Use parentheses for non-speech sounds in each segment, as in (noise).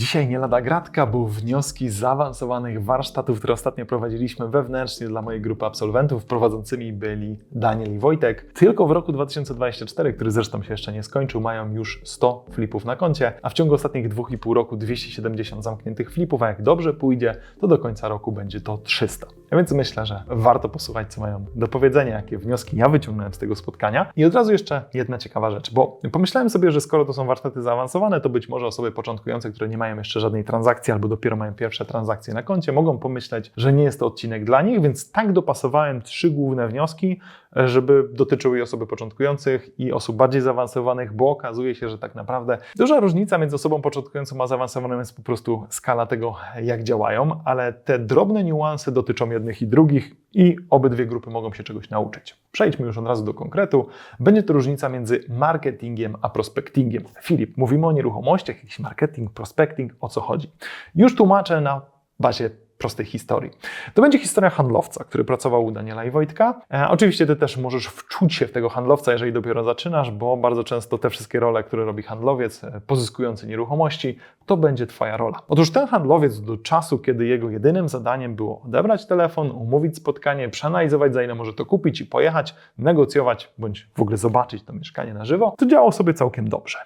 Dzisiaj nie lada gratka, bo wnioski z zaawansowanych warsztatów, które ostatnio prowadziliśmy wewnętrznie dla mojej grupy absolwentów, prowadzącymi byli Daniel i Wojtek. Tylko w roku 2024, który zresztą się jeszcze nie skończył, mają już 100 flipów na koncie, a w ciągu ostatnich 2,5 roku 270 zamkniętych flipów, a jak dobrze pójdzie, to do końca roku będzie to 300. A więc myślę, że warto posłuchać, co mają do powiedzenia, jakie wnioski ja wyciągnąłem z tego spotkania. I od razu jeszcze jedna ciekawa rzecz, bo pomyślałem sobie, że skoro to są warsztaty zaawansowane, to być może osoby początkujące, które nie mają jeszcze żadnej transakcji albo dopiero mają pierwsze transakcje na koncie, mogą pomyśleć, że nie jest to odcinek dla nich, więc tak dopasowałem trzy główne wnioski, żeby dotyczyły i osoby początkujących i osób bardziej zaawansowanych, bo okazuje się, że tak naprawdę duża różnica między osobą początkującą a zaawansowaną jest po prostu skala tego, jak działają, ale te drobne niuanse dotyczą jednych i drugich i obydwie grupy mogą się czegoś nauczyć. Przejdźmy już od razu do konkretu. Będzie to różnica między marketingiem a prospectingiem. Filip, mówimy o nieruchomościach, jakiś marketing, prospecting, o co chodzi? Już tłumaczę na bazie prostej historii. To będzie historia handlowca, który pracował u Daniela i Wojtka. E, oczywiście ty też możesz wczuć się w tego handlowca, jeżeli dopiero zaczynasz, bo bardzo często te wszystkie role, które robi handlowiec, e, pozyskujący nieruchomości, to będzie twoja rola. Otóż ten handlowiec do czasu, kiedy jego jedynym zadaniem było odebrać telefon, umówić spotkanie, przeanalizować za ile może to kupić i pojechać, negocjować bądź w ogóle zobaczyć to mieszkanie na żywo, to działał sobie całkiem dobrze.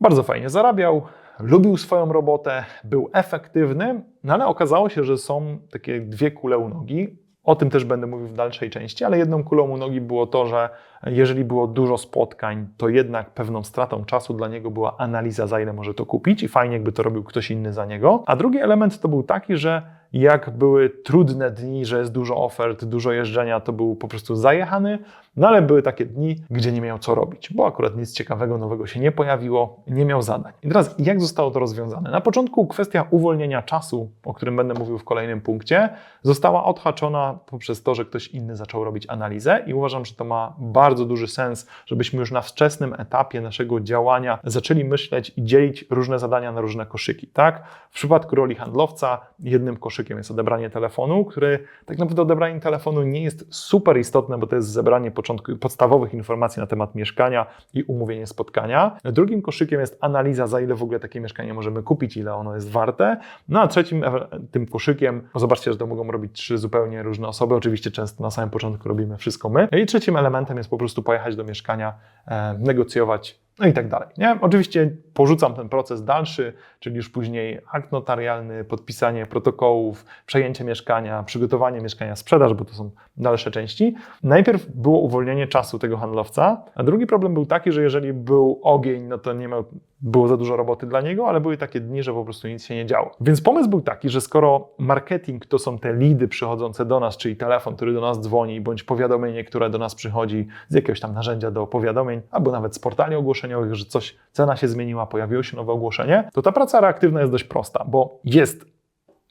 Bardzo fajnie zarabiał, lubił swoją robotę, był efektywny, no ale okazało się, że są takie dwie kule u nogi. O tym też będę mówił w dalszej części, ale jedną kulą u nogi było to, że jeżeli było dużo spotkań, to jednak pewną stratą czasu dla niego była analiza, za ile może to kupić i fajnie, jakby to robił ktoś inny za niego. A drugi element to był taki, że jak były trudne dni, że jest dużo ofert, dużo jeżdżenia, to był po prostu zajechany, no ale były takie dni, gdzie nie miał co robić, bo akurat nic ciekawego, nowego się nie pojawiło, nie miał zadań. I teraz jak zostało to rozwiązane? Na początku kwestia uwolnienia czasu, o którym będę mówił w kolejnym punkcie, została odhaczona poprzez to, że ktoś inny zaczął robić analizę i uważam, że to ma bardzo duży sens, żebyśmy już na wczesnym etapie naszego działania zaczęli myśleć i dzielić różne zadania na różne koszyki, tak? W przypadku roli handlowca jednym koszykiem jest odebranie telefonu, który tak naprawdę odebranie telefonu nie jest super istotne, bo to jest zebranie początku, podstawowych informacji na temat mieszkania i umówienie spotkania. Drugim koszykiem jest analiza, za ile w ogóle takie mieszkanie możemy kupić, ile ono jest warte. No a trzecim tym koszykiem, zobaczcie, że to mogą robić trzy zupełnie różne osoby. Oczywiście często na samym początku robimy wszystko my. I trzecim elementem jest po prostu pojechać do mieszkania, e, negocjować no i tak dalej. Nie? Oczywiście porzucam ten proces dalszy, czyli już później akt notarialny, podpisanie protokołów, przejęcie mieszkania, przygotowanie mieszkania, sprzedaż, bo to są dalsze części. Najpierw było uwolnienie czasu tego handlowca, a drugi problem był taki, że jeżeli był ogień, no to nie miał, było za dużo roboty dla niego, ale były takie dni, że po prostu nic się nie działo. Więc pomysł był taki, że skoro marketing to są te lidy przychodzące do nas, czyli telefon, który do nas dzwoni, bądź powiadomienie, które do nas przychodzi z jakiegoś tam narzędzia do powiadomień, albo nawet z portali ogłoszeniowych, że coś, cena się zmieniła, pojawiło się nowe ogłoszenie, to ta praca reaktywna jest dość prosta, bo jest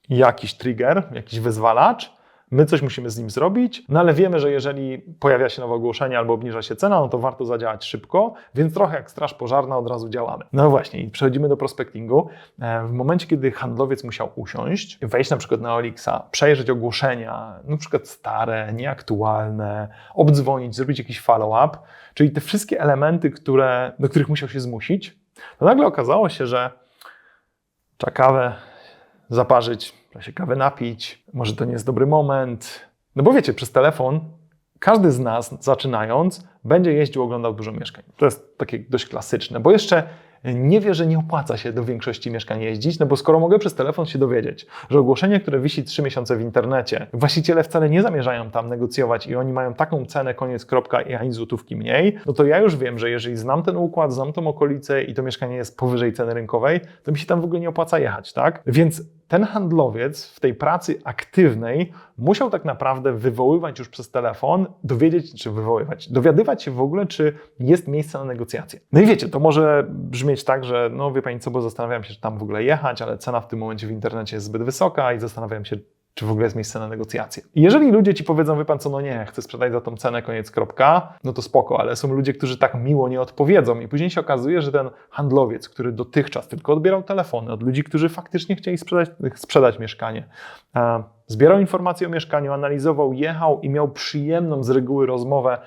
jakiś trigger, jakiś wyzwalacz, my coś musimy z nim zrobić, no ale wiemy, że jeżeli pojawia się nowe ogłoszenie albo obniża się cena, no to warto zadziałać szybko, więc trochę jak straż pożarna od razu działamy. No właśnie, i przechodzimy do prospectingu. E, w momencie, kiedy handlowiec musiał usiąść, wejść na przykład na Olixa, przejrzeć ogłoszenia, na przykład stare, nieaktualne, obdzwonić, zrobić jakiś follow-up, czyli te wszystkie elementy, które, do których musiał się zmusić, to nagle okazało się, że trzeba kawę zaparzyć, trzeba się kawę napić, może to nie jest dobry moment. No bo wiecie, przez telefon każdy z nas, zaczynając, będzie jeździł, oglądał dużo mieszkań. To jest takie dość klasyczne, bo jeszcze nie wie, że nie opłaca się do większości mieszkań jeździć, no bo skoro mogę przez telefon się dowiedzieć, że ogłoszenie, które wisi 3 miesiące w internecie, właściciele wcale nie zamierzają tam negocjować i oni mają taką cenę, koniec, kropka i ani złotówki mniej, no to ja już wiem, że jeżeli znam ten układ, znam tą okolicę i to mieszkanie jest powyżej ceny rynkowej, to mi się tam w ogóle nie opłaca jechać, tak? Więc ten handlowiec w tej pracy aktywnej musiał tak naprawdę wywoływać już przez telefon, dowiedzieć, czy wywoływać, dowiadywać się w ogóle, czy jest miejsce na negocjacje. No i wiecie, to może brzmieć tak, że no wie Pani co, bo zastanawiam się, czy tam w ogóle jechać, ale cena w tym momencie w internecie jest zbyt wysoka i zastanawiam się, czy w ogóle jest miejsce na negocjacje. Jeżeli ludzie ci powiedzą, wie pan co, no nie, chcę sprzedać za tą cenę, koniec, kropka, no to spoko, ale są ludzie, którzy tak miło nie odpowiedzą i później się okazuje, że ten handlowiec, który dotychczas tylko odbierał telefony od ludzi, którzy faktycznie chcieli sprzedać, sprzedać mieszkanie, zbierał informacje o mieszkaniu, analizował, jechał i miał przyjemną z reguły rozmowę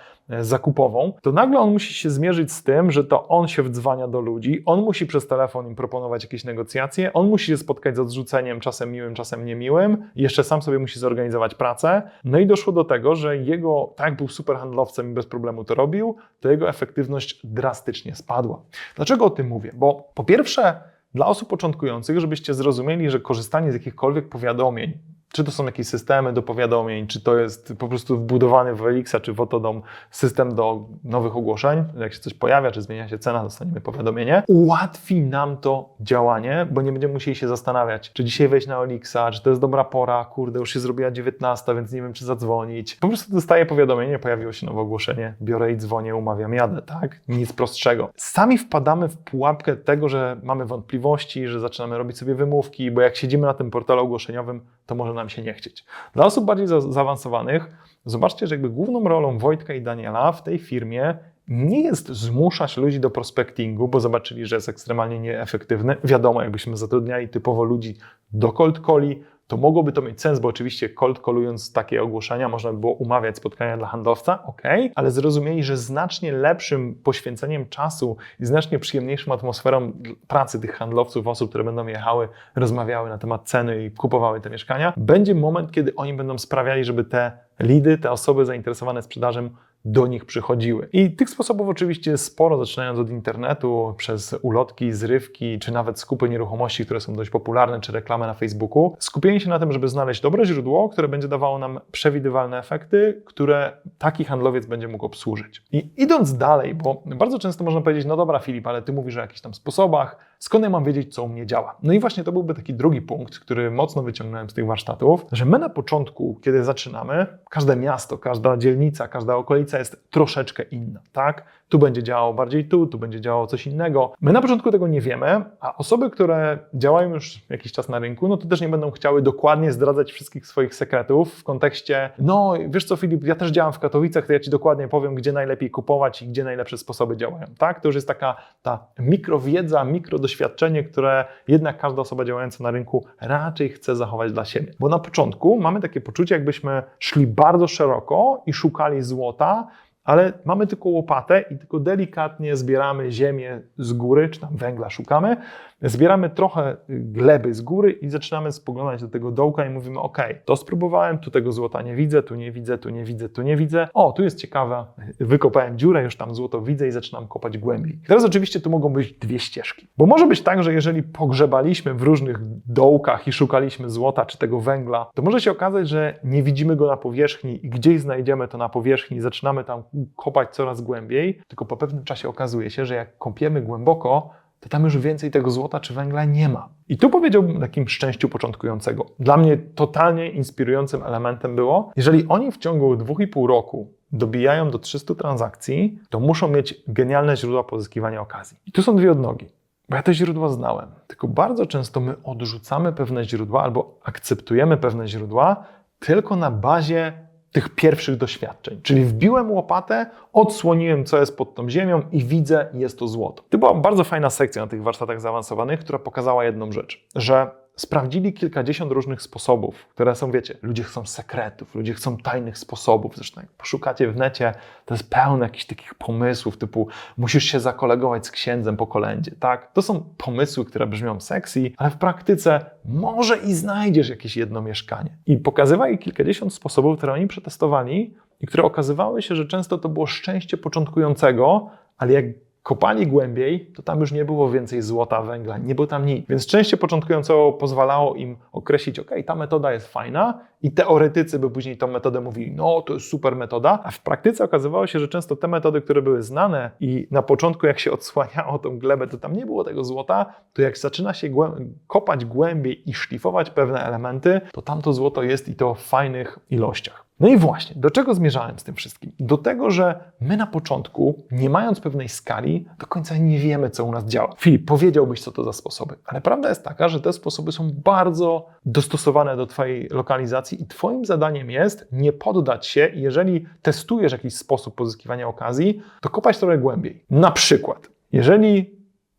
zakupową, to nagle on musi się zmierzyć z tym, że to on się wdzwania do ludzi, on musi przez telefon im proponować jakieś negocjacje, on musi się spotkać z odrzuceniem, czasem miłym, czasem niemiłym, jeszcze sam sobie musi zorganizować pracę. No i doszło do tego, że jego, tak był super handlowcem i bez problemu to robił, to jego efektywność drastycznie spadła. Dlaczego o tym mówię? Bo po pierwsze, dla osób początkujących, żebyście zrozumieli, że korzystanie z jakichkolwiek powiadomień, czy to są jakieś systemy do powiadomień, czy to jest po prostu wbudowany w Elixa czy w Otodom system do nowych ogłoszeń, jak się coś pojawia, czy zmienia się cena, dostaniemy powiadomienie. Ułatwi nam to działanie, bo nie będziemy musieli się zastanawiać, czy dzisiaj wejść na Elixa, czy to jest dobra pora, kurde, już się zrobiła 19, więc nie wiem, czy zadzwonić. Po prostu dostaję powiadomienie, pojawiło się nowe ogłoszenie, biorę i dzwonię, umawiam, jadę, tak? Nic prostszego. Sami wpadamy w pułapkę tego, że mamy wątpliwości, że zaczynamy robić sobie wymówki, bo jak siedzimy na tym portalu ogłoszeniowym, to może nam się nie chcieć. Dla osób bardziej za zaawansowanych, zobaczcie, że jakby główną rolą Wojtka i Daniela w tej firmie nie jest zmuszać ludzi do prospectingu, bo zobaczyli, że jest ekstremalnie nieefektywny. Wiadomo, jakbyśmy zatrudniali typowo ludzi do cold calli, to mogłoby to mieć sens, bo oczywiście cold callując takie ogłoszenia można by było umawiać spotkania dla handlowca, ok, ale zrozumieli, że znacznie lepszym poświęceniem czasu i znacznie przyjemniejszą atmosferą pracy tych handlowców, osób, które będą jechały, rozmawiały na temat ceny i kupowały te mieszkania, będzie moment, kiedy oni będą sprawiali, żeby te lidy, te osoby zainteresowane sprzedażą do nich przychodziły. I tych sposobów oczywiście jest sporo, zaczynając od internetu, przez ulotki, zrywki, czy nawet skupy nieruchomości, które są dość popularne, czy reklamy na Facebooku. Skupienie się na tym, żeby znaleźć dobre źródło, które będzie dawało nam przewidywalne efekty, które taki handlowiec będzie mógł obsłużyć. I idąc dalej, bo bardzo często można powiedzieć, no dobra Filip, ale ty mówisz o jakichś tam sposobach, skąd ja mam wiedzieć, co u mnie działa? No i właśnie to byłby taki drugi punkt, który mocno wyciągnąłem z tych warsztatów, że my na początku, kiedy zaczynamy, każde miasto, każda dzielnica, każda okolica jest troszeczkę inna, tak? Tu będzie działało bardziej tu, tu będzie działało coś innego. My na początku tego nie wiemy, a osoby, które działają już jakiś czas na rynku, no to też nie będą chciały dokładnie zdradzać wszystkich swoich sekretów w kontekście, no wiesz co Filip, ja też działam w Katowicach, to ja Ci dokładnie powiem, gdzie najlepiej kupować i gdzie najlepsze sposoby działają, tak? To już jest taka ta mikrowiedza, mikrodoświadczenie, które jednak każda osoba działająca na rynku raczej chce zachować dla siebie. Bo na początku mamy takie poczucie, jakbyśmy szli bardzo szeroko i szukali złota, ale mamy tylko łopatę i tylko delikatnie zbieramy ziemię z góry, czy tam węgla szukamy, zbieramy trochę gleby z góry i zaczynamy spoglądać do tego dołka i mówimy, ok, to spróbowałem, tu tego złota nie widzę, tu nie widzę, tu nie widzę, tu nie widzę. O, tu jest ciekawe, wykopałem dziurę, już tam złoto widzę i zaczynam kopać głębiej. Teraz oczywiście tu mogą być dwie ścieżki, bo może być tak, że jeżeli pogrzebaliśmy w różnych dołkach i szukaliśmy złota czy tego węgla, to może się okazać, że nie widzimy go na powierzchni i gdzieś znajdziemy to na powierzchni i zaczynamy tam kopać coraz głębiej, tylko po pewnym czasie okazuje się, że jak kopiemy głęboko, to tam już więcej tego złota czy węgla nie ma. I tu powiedziałbym takim szczęściu początkującego. Dla mnie totalnie inspirującym elementem było, jeżeli oni w ciągu dwóch i pół roku dobijają do 300 transakcji, to muszą mieć genialne źródła pozyskiwania okazji. I tu są dwie odnogi. Bo ja te źródła znałem, tylko bardzo często my odrzucamy pewne źródła albo akceptujemy pewne źródła tylko na bazie tych pierwszych doświadczeń. Czyli wbiłem łopatę, odsłoniłem, co jest pod tą ziemią i widzę, jest to złoto. To była bardzo fajna sekcja na tych warsztatach zaawansowanych, która pokazała jedną rzecz, że sprawdzili kilkadziesiąt różnych sposobów, które są, wiecie, ludzie chcą sekretów, ludzie chcą tajnych sposobów. Zresztą jak poszukacie w necie, to jest pełno jakichś takich pomysłów, typu musisz się zakolegować z księdzem po kolędzie, tak? To są pomysły, które brzmią sexy, ale w praktyce może i znajdziesz jakieś jedno mieszkanie. I pokazywali kilkadziesiąt sposobów, które oni przetestowali i które okazywały się, że często to było szczęście początkującego, ale jak kopali głębiej, to tam już nie było więcej złota, węgla, nie było tam nic. Więc szczęście początkująco pozwalało im określić, ok, ta metoda jest fajna i teoretycy by później tą metodę mówili, no to jest super metoda, a w praktyce okazywało się, że często te metody, które były znane i na początku jak się odsłaniało tą glebę, to tam nie było tego złota, to jak zaczyna się głę kopać głębiej i szlifować pewne elementy, to tam to złoto jest i to w fajnych ilościach. No i właśnie, do czego zmierzałem z tym wszystkim? Do tego, że my na początku, nie mając pewnej skali, do końca nie wiemy, co u nas działa. Filip, powiedziałbyś, co to za sposoby, ale prawda jest taka, że te sposoby są bardzo dostosowane do Twojej lokalizacji i Twoim zadaniem jest nie poddać się, jeżeli testujesz jakiś sposób pozyskiwania okazji, to kopać trochę głębiej. Na przykład, jeżeli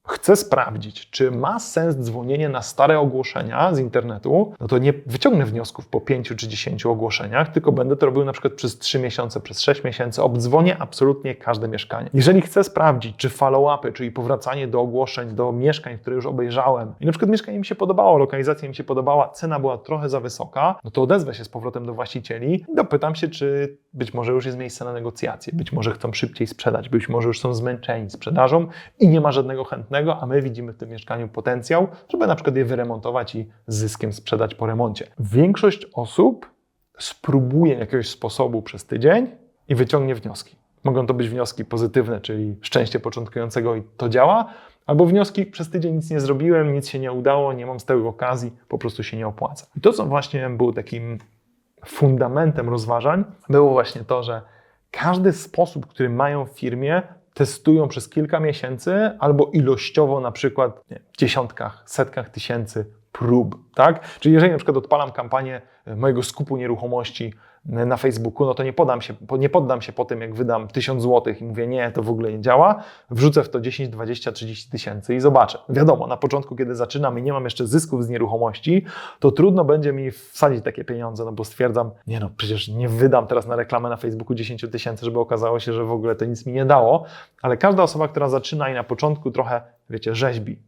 chcę sprawdzić, czy ma sens dzwonienie na stare ogłoszenia z internetu, no to nie wyciągnę wniosków po 5 czy 10 ogłoszeniach, tylko będę to robił na przykład przez 3 miesiące, przez 6 miesięcy, obdzwonię absolutnie każde mieszkanie. Jeżeli chcę sprawdzić, czy follow-upy, czyli powracanie do ogłoszeń, do mieszkań, które już obejrzałem i na przykład mieszkanie mi się podobało, lokalizacja mi się podobała, cena była trochę za wysoka, no to odezwę się z powrotem do właścicieli i dopytam się, czy być może już jest miejsce na negocjacje, być może chcą szybciej sprzedać, być może już są zmęczeni sprzedażą i nie ma żadnego chętnego, a my widzimy w tym mieszkaniu potencjał, żeby na przykład je wyremontować i z zyskiem sprzedać po remoncie. Większość osób spróbuje jakiegoś sposobu przez tydzień i wyciągnie wnioski. Mogą to być wnioski pozytywne, czyli szczęście początkującego i to działa, albo wnioski przez tydzień nic nie zrobiłem, nic się nie udało, nie mam stałych okazji, po prostu się nie opłaca. I to, co właśnie było takim fundamentem rozważań, było właśnie to, że każdy sposób, który mają w firmie, testują przez kilka miesięcy albo ilościowo na przykład w dziesiątkach, setkach tysięcy prób, tak? Czyli jeżeli na przykład odpalam kampanię mojego skupu nieruchomości na Facebooku, no to nie, podam się, nie poddam się po tym, jak wydam 1000 zł i mówię, nie, to w ogóle nie działa, wrzucę w to 10, 20, 30 tysięcy i zobaczę. Wiadomo, na początku, kiedy zaczynam i nie mam jeszcze zysków z nieruchomości, to trudno będzie mi wsadzić takie pieniądze, no bo stwierdzam, nie no, przecież nie wydam teraz na reklamę na Facebooku 10 tysięcy, żeby okazało się, że w ogóle to nic mi nie dało, ale każda osoba, która zaczyna i na początku trochę, wiecie, rzeźbi,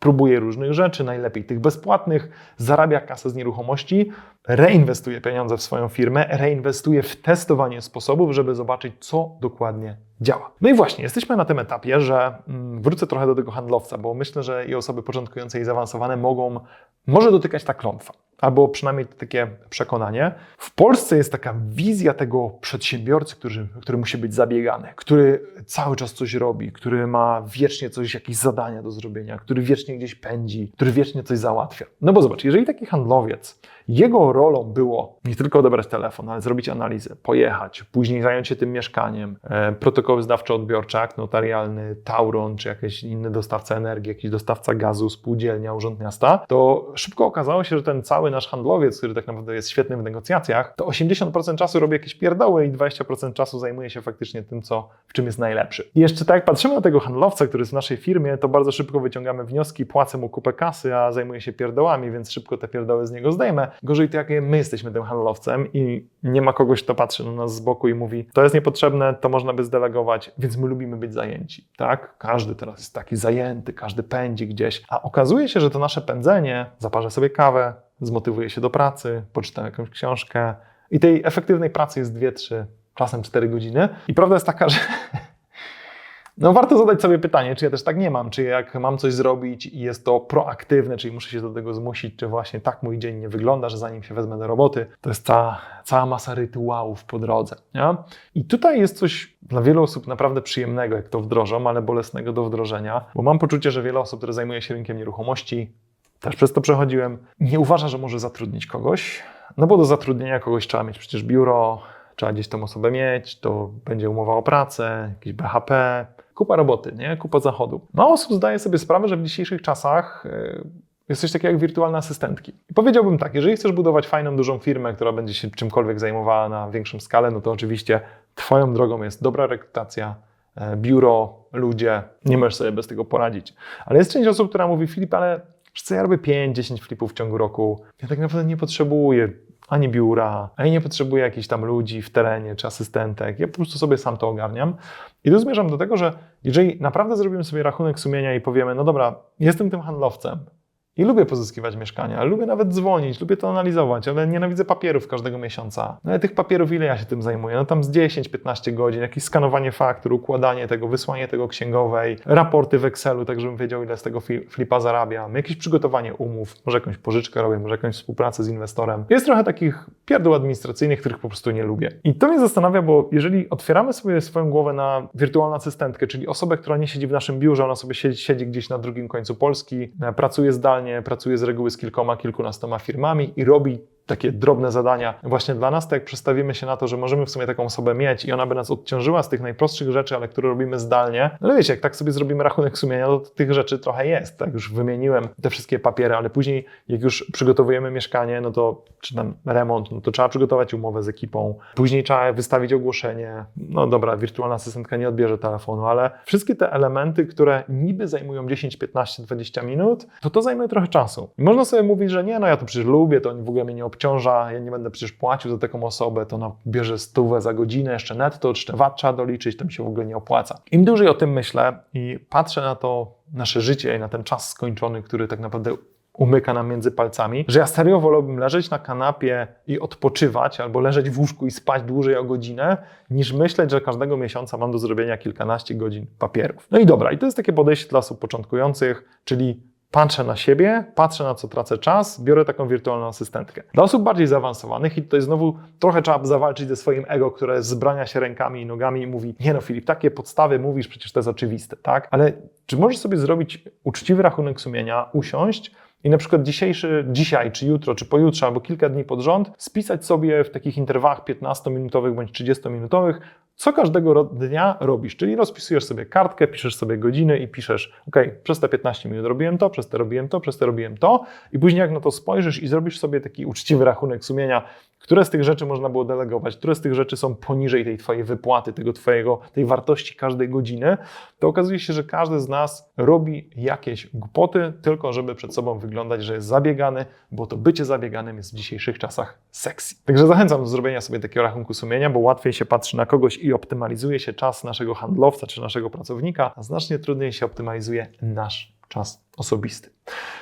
próbuje różnych rzeczy, najlepiej tych bezpłatnych, zarabia kasę z nieruchomości, reinwestuje pieniądze w swoją firmę, reinwestuje w testowanie sposobów, żeby zobaczyć, co dokładnie działa. No i właśnie, jesteśmy na tym etapie, że mm, wrócę trochę do tego handlowca, bo myślę, że i osoby początkujące i zaawansowane mogą, może dotykać ta klątwa, albo przynajmniej takie przekonanie. W Polsce jest taka wizja tego przedsiębiorcy, który, który musi być zabiegany, który cały czas coś robi, który ma wiecznie coś, jakieś zadania do zrobienia, który wiecznie gdzieś pędzi, który wiecznie coś załatwia. No bo zobacz, jeżeli taki handlowiec jego rolą było nie tylko odebrać telefon, ale zrobić analizę, pojechać, później zająć się tym mieszkaniem, e, protokoły zdawczo-odbiorcze, akt notarialny, Tauron, czy jakiś inny dostawca energii, jakiś dostawca gazu, spółdzielnia, urząd miasta, to szybko okazało się, że ten cały nasz handlowiec, który tak naprawdę jest świetny w negocjacjach, to 80% czasu robi jakieś pierdoły i 20% czasu zajmuje się faktycznie tym, co, w czym jest najlepszy. I jeszcze tak jak patrzymy na tego handlowca, który jest w naszej firmie, to bardzo szybko wyciągamy wnioski, płacę mu kupę kasy, a zajmuje się pierdołami, więc szybko te pierdoły z niego zdejmę. Gorzej to, jak my jesteśmy tym handlowcem i nie ma kogoś, kto patrzy na nas z boku i mówi, to jest niepotrzebne, to można by zdelegować, więc my lubimy być zajęci, tak? Każdy teraz jest taki zajęty, każdy pędzi gdzieś, a okazuje się, że to nasze pędzenie, zaparzę sobie kawę, zmotywuje się do pracy, poczytam jakąś książkę i tej efektywnej pracy jest dwie, trzy, czasem cztery godziny i prawda jest taka, (laughs) że no warto zadać sobie pytanie, czy ja też tak nie mam, czy jak mam coś zrobić i jest to proaktywne, czyli muszę się do tego zmusić, czy właśnie tak mój dzień nie wygląda, że zanim się wezmę do roboty, to jest cała, cała masa rytuałów po drodze. Nie? I tutaj jest coś dla wielu osób naprawdę przyjemnego, jak to wdrożą, ale bolesnego do wdrożenia, bo mam poczucie, że wiele osób, które zajmuje się rynkiem nieruchomości, też przez to przechodziłem, nie uważa, że może zatrudnić kogoś, no bo do zatrudnienia kogoś trzeba mieć przecież biuro, trzeba gdzieś tą osobę mieć, to będzie umowa o pracę, jakiś BHP, kupa roboty, nie? kupa zachodu. Mało osób zdaje sobie sprawę, że w dzisiejszych czasach yy, jest coś takiego jak wirtualne asystentki. I powiedziałbym tak, jeżeli chcesz budować fajną, dużą firmę, która będzie się czymkolwiek zajmowała na większą skalę, no to oczywiście Twoją drogą jest dobra rekrutacja, e, biuro, ludzie, nie możesz sobie bez tego poradzić. Ale jest część osób, która mówi, Filip, ale co ja robię 5-10 flipów w ciągu roku, ja tak naprawdę nie potrzebuję ani biura, ani nie potrzebuję jakichś tam ludzi w terenie czy asystentek. Ja po prostu sobie sam to ogarniam. I tu zmierzam do tego, że jeżeli naprawdę zrobimy sobie rachunek sumienia i powiemy, no dobra, jestem tym handlowcem, i lubię pozyskiwać mieszkania, lubię nawet dzwonić, lubię to analizować, ale nienawidzę papierów każdego miesiąca. No ale tych papierów ile ja się tym zajmuję? No tam z 10-15 godzin, jakieś skanowanie faktur, układanie tego, wysłanie tego księgowej, raporty w Excelu, tak żebym wiedział ile z tego flipa zarabiam, jakieś przygotowanie umów, może jakąś pożyczkę robię, może jakąś współpracę z inwestorem. Jest trochę takich pierdół administracyjnych, których po prostu nie lubię. I to mnie zastanawia, bo jeżeli otwieramy sobie swoją głowę na wirtualną asystentkę, czyli osobę, która nie siedzi w naszym biurze, ona sobie siedzi, siedzi gdzieś na drugim końcu Polski, pracuje zdalnie, pracuje z reguły z kilkoma, kilkunastoma firmami i robi takie drobne zadania właśnie dla nas, to jak przestawimy się na to, że możemy w sumie taką osobę mieć i ona by nas odciążyła z tych najprostszych rzeczy, ale które robimy zdalnie, no wiecie, jak tak sobie zrobimy rachunek sumienia, to tych rzeczy trochę jest. Tak już wymieniłem te wszystkie papiery, ale później jak już przygotowujemy mieszkanie, no to czy tam remont, no to trzeba przygotować umowę z ekipą, później trzeba wystawić ogłoszenie, no dobra, wirtualna asystentka nie odbierze telefonu, ale wszystkie te elementy, które niby zajmują 10, 15, 20 minut, to to zajmuje trochę czasu. I można sobie mówić, że nie, no ja to przecież lubię, to w ogóle mnie nie obciąża, ja nie będę przecież płacił za taką osobę, to ona bierze stówę za godzinę, jeszcze netto, jeszcze VAT trzeba doliczyć, to mi się w ogóle nie opłaca. Im dłużej o tym myślę i patrzę na to nasze życie i na ten czas skończony, który tak naprawdę umyka nam między palcami, że ja serio wolałbym leżeć na kanapie i odpoczywać, albo leżeć w łóżku i spać dłużej o godzinę, niż myśleć, że każdego miesiąca mam do zrobienia kilkanaście godzin papierów. No i dobra, i to jest takie podejście dla osób początkujących, czyli patrzę na siebie, patrzę na co tracę czas, biorę taką wirtualną asystentkę. Dla osób bardziej zaawansowanych i tutaj znowu trochę trzeba zawalczyć ze swoim ego, które zbrania się rękami i nogami i mówi, nie no Filip, takie podstawy mówisz, przecież to jest oczywiste, tak? Ale czy możesz sobie zrobić uczciwy rachunek sumienia, usiąść i na przykład dzisiejszy, dzisiaj, czy jutro, czy pojutrze, albo kilka dni pod rząd, spisać sobie w takich interwałach 15-minutowych bądź 30-minutowych, co każdego dnia robisz. Czyli rozpisujesz sobie kartkę, piszesz sobie godziny i piszesz, ok, przez te 15 minut robiłem to, przez te robiłem to, przez te robiłem to, i później jak na to spojrzysz i zrobisz sobie taki uczciwy rachunek sumienia, które z tych rzeczy można było delegować, które z tych rzeczy są poniżej tej twojej wypłaty, tego twojego, tej wartości każdej godziny, to okazuje się, że każdy z nas robi jakieś głupoty, tylko żeby przed sobą wyglądać, że jest zabiegany, bo to bycie zabieganym jest w dzisiejszych czasach sexy. Także zachęcam do zrobienia sobie takiego rachunku sumienia, bo łatwiej się patrzy na kogoś i optymalizuje się czas naszego handlowca czy naszego pracownika, znacznie trudniej się optymalizuje nasz czas osobisty.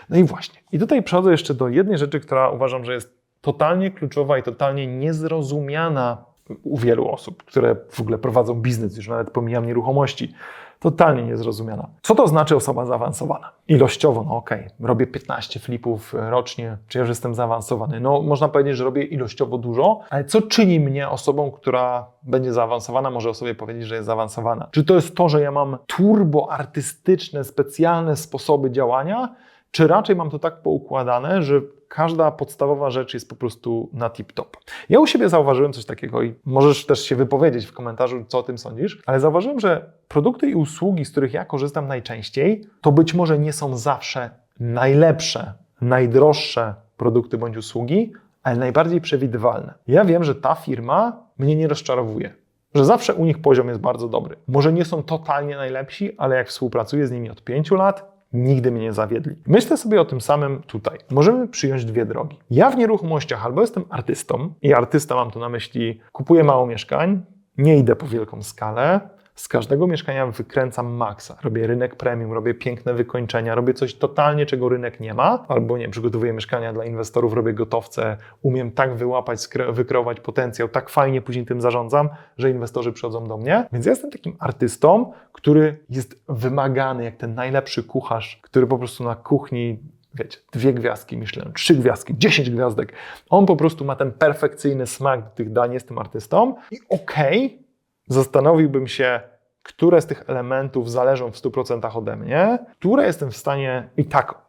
No i właśnie. I tutaj przechodzę jeszcze do jednej rzeczy, która uważam, że jest totalnie kluczowa i totalnie niezrozumiana u wielu osób, które w ogóle prowadzą biznes, już nawet pomijam nieruchomości. Totalnie niezrozumiana. Co to znaczy osoba zaawansowana? Ilościowo, no okej, okay. robię 15 flipów rocznie, czy ja już jestem zaawansowany? No można powiedzieć, że robię ilościowo dużo, ale co czyni mnie osobą, która będzie zaawansowana, może o sobie powiedzieć, że jest zaawansowana? Czy to jest to, że ja mam turbo artystyczne, specjalne sposoby działania, czy raczej mam to tak poukładane, że każda podstawowa rzecz jest po prostu na tip-top. Ja u siebie zauważyłem coś takiego i możesz też się wypowiedzieć w komentarzu, co o tym sądzisz, ale zauważyłem, że produkty i usługi, z których ja korzystam najczęściej, to być może nie są zawsze najlepsze, najdroższe produkty bądź usługi, ale najbardziej przewidywalne. Ja wiem, że ta firma mnie nie rozczarowuje że zawsze u nich poziom jest bardzo dobry. Może nie są totalnie najlepsi, ale jak współpracuję z nimi od 5 lat, nigdy mnie nie zawiedli. Myślę sobie o tym samym tutaj. Możemy przyjąć dwie drogi. Ja w nieruchomościach albo jestem artystą, i artysta mam tu na myśli, kupuję mało mieszkań, nie idę po wielką skalę, z każdego mieszkania wykręcam maksa. Robię rynek premium, robię piękne wykończenia, robię coś totalnie, czego rynek nie ma, albo nie przygotowuję mieszkania dla inwestorów, robię gotowce, umiem tak wyłapać, wykreować potencjał, tak fajnie później tym zarządzam, że inwestorzy przychodzą do mnie. Więc ja jestem takim artystą, który jest wymagany jak ten najlepszy kucharz, który po prostu na kuchni wiecie, dwie gwiazdki Michelin, trzy gwiazdki, dziesięć gwiazdek. On po prostu ma ten perfekcyjny smak tych dań, jest tym artystą i okej, okay, zastanowiłbym się, które z tych elementów zależą w 100% ode mnie, które jestem w stanie i tak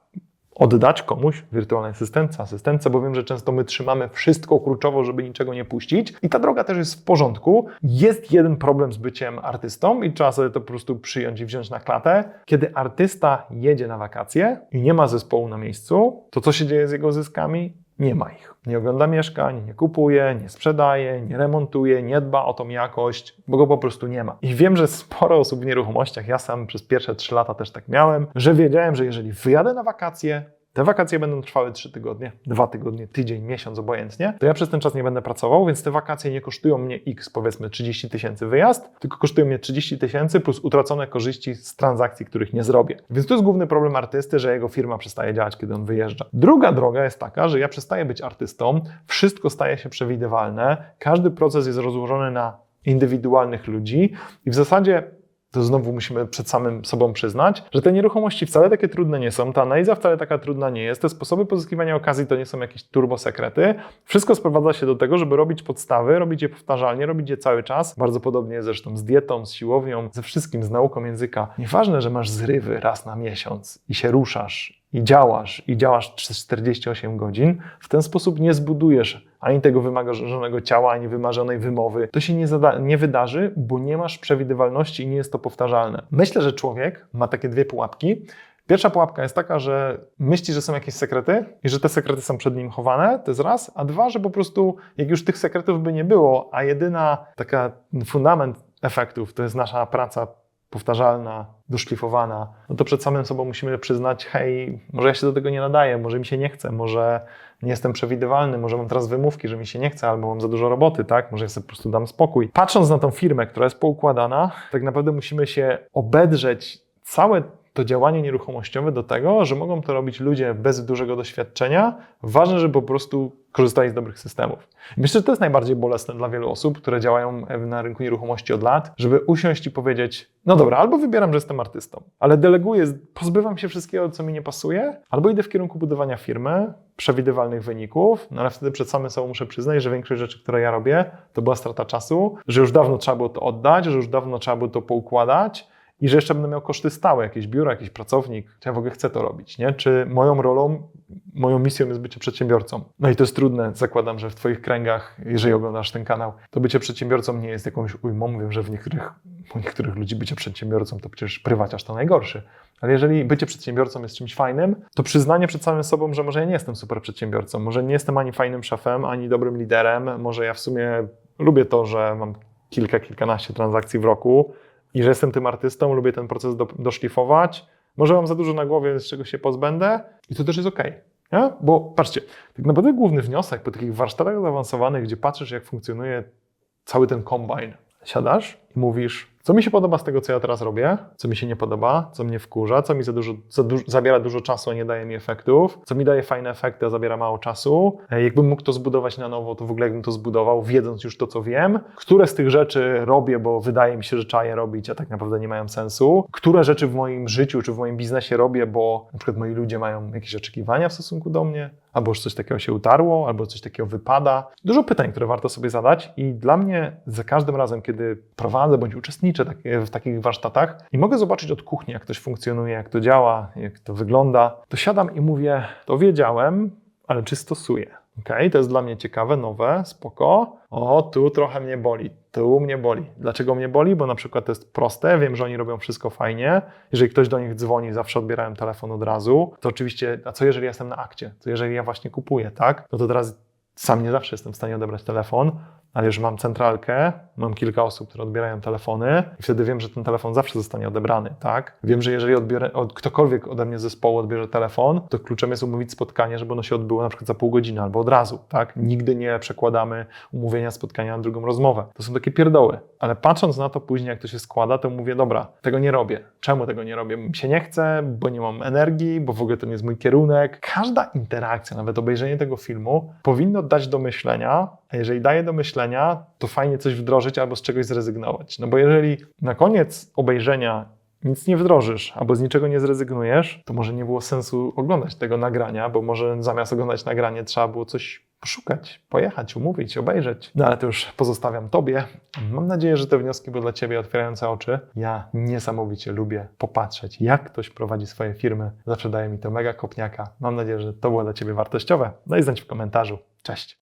oddać komuś, wirtualnej asystentce, asystentce, bo wiem, że często my trzymamy wszystko kluczowo, żeby niczego nie puścić i ta droga też jest w porządku. Jest jeden problem z byciem artystą i trzeba sobie to po prostu przyjąć i wziąć na klatę. Kiedy artysta jedzie na wakacje i nie ma zespołu na miejscu, to co się dzieje z jego zyskami? Nie ma ich. Nie ogląda mieszkań, nie kupuje, nie sprzedaje, nie remontuje, nie dba o tą jakość, bo go po prostu nie ma. I wiem, że sporo osób w nieruchomościach, ja sam przez pierwsze trzy lata też tak miałem, że wiedziałem, że jeżeli wyjadę na wakacje, te wakacje będą trwały 3 tygodnie, 2 tygodnie, tydzień, miesiąc, obojętnie, to ja przez ten czas nie będę pracował, więc te wakacje nie kosztują mnie x, powiedzmy 30 tysięcy wyjazd, tylko kosztują mnie 30 tysięcy plus utracone korzyści z transakcji, których nie zrobię. Więc to jest główny problem artysty, że jego firma przestaje działać, kiedy on wyjeżdża. Druga droga jest taka, że ja przestaję być artystą, wszystko staje się przewidywalne, każdy proces jest rozłożony na indywidualnych ludzi i w zasadzie to znowu musimy przed samym sobą przyznać, że te nieruchomości wcale takie trudne nie są, ta analiza wcale taka trudna nie jest, te sposoby pozyskiwania okazji to nie są jakieś turbosekrety. Wszystko sprowadza się do tego, żeby robić podstawy, robić je powtarzalnie, robić je cały czas. Bardzo podobnie zresztą z dietą, z siłownią, ze wszystkim, z nauką języka. Nieważne, że masz zrywy raz na miesiąc i się ruszasz i działasz, i działasz przez 48 godzin, w ten sposób nie zbudujesz ani tego wymarzonego ciała, ani wymarzonej wymowy. To się nie, nie wydarzy, bo nie masz przewidywalności i nie jest to powtarzalne. Myślę, że człowiek ma takie dwie pułapki. Pierwsza pułapka jest taka, że myśli, że są jakieś sekrety i że te sekrety są przed nim chowane, to jest raz, a dwa, że po prostu jak już tych sekretów by nie było, a jedyna taka fundament efektów to jest nasza praca powtarzalna, doszlifowana, no to przed samym sobą musimy przyznać, hej, może ja się do tego nie nadaję, może mi się nie chce, może nie jestem przewidywalny, może mam teraz wymówki, że mi się nie chce, albo mam za dużo roboty, tak? Może ja sobie po prostu dam spokój. Patrząc na tą firmę, która jest poukładana, tak naprawdę musimy się obedrzeć całe to działanie nieruchomościowe do tego, że mogą to robić ludzie bez dużego doświadczenia. Ważne, żeby po prostu korzystali z dobrych systemów. Myślę, że to jest najbardziej bolesne dla wielu osób, które działają na rynku nieruchomości od lat, żeby usiąść i powiedzieć, no dobra, albo wybieram, że jestem artystą, ale deleguję, pozbywam się wszystkiego, co mi nie pasuje, albo idę w kierunku budowania firmy, przewidywalnych wyników, no ale wtedy przed samym sobą muszę przyznać, że większość rzeczy, które ja robię, to była strata czasu, że już dawno trzeba było to oddać, że już dawno trzeba było to poukładać, i że jeszcze będę miał koszty stałe, jakieś biuro, jakiś pracownik, czy ja w ogóle chcę to robić, nie? Czy moją rolą, moją misją jest bycie przedsiębiorcą. No i to jest trudne, zakładam, że w Twoich kręgach, jeżeli oglądasz ten kanał, to bycie przedsiębiorcą nie jest jakąś ujmą, wiem, że w niektórych, u niektórych ludzi bycie przedsiębiorcą to przecież prywaciarz to najgorszy. Ale jeżeli bycie przedsiębiorcą jest czymś fajnym, to przyznanie przed samym sobą, że może ja nie jestem super przedsiębiorcą, może nie jestem ani fajnym szefem, ani dobrym liderem, może ja w sumie lubię to, że mam kilka, kilkanaście transakcji w roku, i że jestem tym artystą, lubię ten proces do, doszlifować. Może mam za dużo na głowie, z czego się pozbędę i to też jest ok. Nie? Bo patrzcie, tak naprawdę główny wniosek po takich warsztatach zaawansowanych, gdzie patrzysz, jak funkcjonuje cały ten kombajn, siadasz i mówisz, co mi się podoba z tego, co ja teraz robię, co mi się nie podoba, co mnie wkurza, co mi za dużo, za zabiera dużo czasu, a nie daje mi efektów, co mi daje fajne efekty, a zabiera mało czasu. E, Jakbym mógł to zbudować na nowo, to w ogóle jakbym to zbudował, wiedząc już to, co wiem. Które z tych rzeczy robię, bo wydaje mi się, że trzeba je robić, a tak naprawdę nie mają sensu. Które rzeczy w moim życiu czy w moim biznesie robię, bo na przykład moi ludzie mają jakieś oczekiwania w stosunku do mnie, albo już coś takiego się utarło, albo coś takiego wypada. Dużo pytań, które warto sobie zadać i dla mnie za każdym razem, kiedy prowadzę bądź uczestniczę tak- w takich warsztatach i mogę zobaczyć od kuchni, jak coś funkcjonuje, jak to działa, jak to wygląda, to siadam i mówię, to wiedziałem, ale czy stosuję? Okej, to jest dla mnie ciekawe, nowe, spoko. O, tu trochę mnie boli, tu mnie boli. Dlaczego mnie boli? Bo na przykład to jest proste, wiem, że oni robią wszystko fajnie. Jeżeli ktoś do nich dzwoni, zawsze odbierałem telefon od razu. To oczywiście, a co jeżeli jestem na akcie? Co jeżeli ja właśnie kupuję, tak? No to teraz sam nie zawsze jestem w stanie odebrać telefon, ale już mam centralkę, mam kilka osób, które odbierają telefony i wtedy wiem, że ten telefon zawsze zostanie odebrany, tak? Wiem, że jeżeli odbiorę, od, ktokolwiek ode mnie z zespołu odbierze telefon, to kluczem jest umówić spotkanie, żeby ono się odbyło na przykład za pół godziny albo od razu, tak? Nigdy nie przekładamy umówienia spotkania na drugą rozmowę. To są takie pierdoły, ale patrząc na to później, jak to się składa, to mówię, dobra, tego nie robię. Czemu tego nie robię? Mi się nie chce, bo nie mam energii, bo w ogóle to nie jest mój kierunek. Każda interakcja, nawet obejrzenie tego filmu, powinno dać do myślenia, a jeżeli daje do myślenia, to fajnie coś wdrożyć albo z czegoś zrezygnować. No bo jeżeli na koniec obejrzenia nic nie wdrożysz albo z niczego nie zrezygnujesz, to może nie było sensu oglądać tego nagrania, bo może zamiast oglądać nagranie trzeba było coś poszukać, pojechać, umówić, obejrzeć. No ale to już pozostawiam Tobie. Mam nadzieję, że te wnioski były dla Ciebie otwierające oczy. Ja niesamowicie lubię popatrzeć, jak ktoś prowadzi swoje firmy. Zawsze daje mi to mega kopniaka. Mam nadzieję, że to było dla Ciebie wartościowe. No i znać w komentarzu. Cześć!